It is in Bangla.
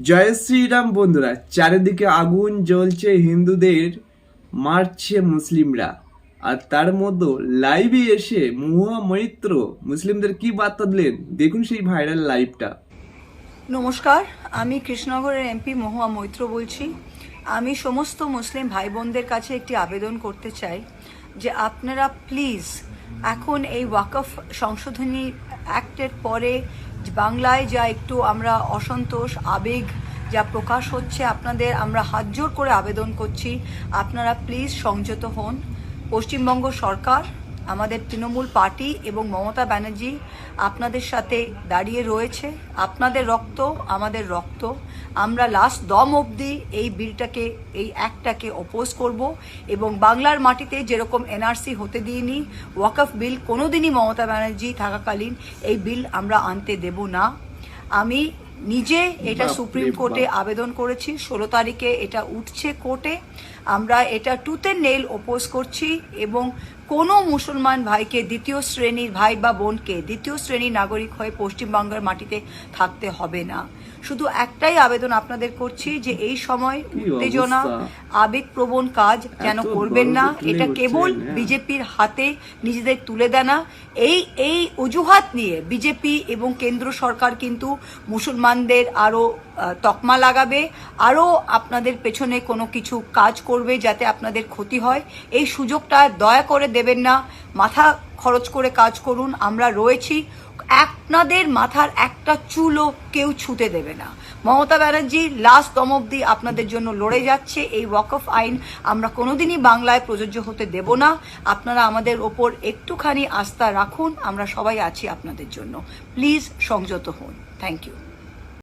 জয় শ্রীরাম বন্ধুরা, চারিদিকে আগুন জ্বলছে হিন্দুদের, মারছে মুসলিমরা। আর তার মধ্যে লাইভে এসে মুহা মৈত্র মুসলিমদের কি বার্তা দিলেন? দেখুন সেই ভাইরাল লাইভটা নমস্কার, আমি কৃষ্ণনগরের এমপি মহুয়া মৈত্র বলছি। আমি সমস্ত মুসলিম ভাই বোনদের কাছে একটি আবেদন করতে চাই। যে আপনারা প্লিজ এখন এই ওয়াকফ সংশোধনী অ্যাক্টের পরে বাংলায় যা একটু আমরা অসন্তোষ, আবেগ যা প্রকাশ হচ্ছে, আপনাদের আমরা হাত জোর করে আবেদন করছি। আপনারা প্লিজ সংযত হন। পশ্চিমবঙ্গ সরকার আমাদের তৃণমূল পার্টি এবং মমতা ব্যানার্জি আপনাদের সাথে দাঁড়িয়ে রয়েছে। আপনাদের রক্ত আমাদের রক্ত। আমরা লাস্ট দম অবধি এই বিলটাকে এই অ্যাক্টটাকে অপোজ করব এবং বাংলার মাটিতে যেরকম এনআরসি হতে দিইনি ওয়াকফ বিল কোনোদিনই মমতা ব্যানার্জি থাকাকালীন এই বিল আমরা আনতে দেব না। আমি নিজে এটা সুপ্রিম কোর্টে আবেদন করেছি ষোলো তারিখে এটা উঠছে কোর্টে। আমরা এটা টুথের নেল ওপোজ করছি এবং কোনো মুসলমান ভাইকে দ্বিতীয় শ্রেণির ভাই বা বোনকে দ্বিতীয় শ্রেণির নাগরিক হয়ে পশ্চিমবঙ্গের মাটিতে থাকতে হবে না। শুধু একটাই আবেদন আপনাদের করছি যে এই সময় উত্তেজনা অবস্থা। আবেগপ্রবণ কাজ যেন করবেন না। এটা কেবল বিজেপির হাতে নিজেদের তুলে দেনা এই এই অজুহাত নিয়ে বিজেপি এবং কেন্দ্র সরকার কিন্তু মুসলমানদের আরও আহ, তকমা লাগাবে। আরও আপনাদের পেছনে কোনো কিছু কাজ করবে যাতে আপনাদের ক্ষতি হয়। এই সুযোগটা দয়া করে দেবেন না। মাথা খরচ করে কাজ করুন। আমরা রয়েছি। আপনাদের মাথার একটা চুলও কেউ ছুতে দেবে না। মমতা ব্যানার্জি লাস্ট দম অব্দি আপনাদের জন্য লড়ে যাচ্ছে। এই ওয়াকফ আইন আমরা কোনোদিনই বাংলায় প্রযোজ্য হতে দেব না। আপনারা আমাদের ওপর একটুখানি আস্থা রাখুন। আমরা সবাই আছি আপনাদের জন্য। প্লিজ সংযত হন। Thank you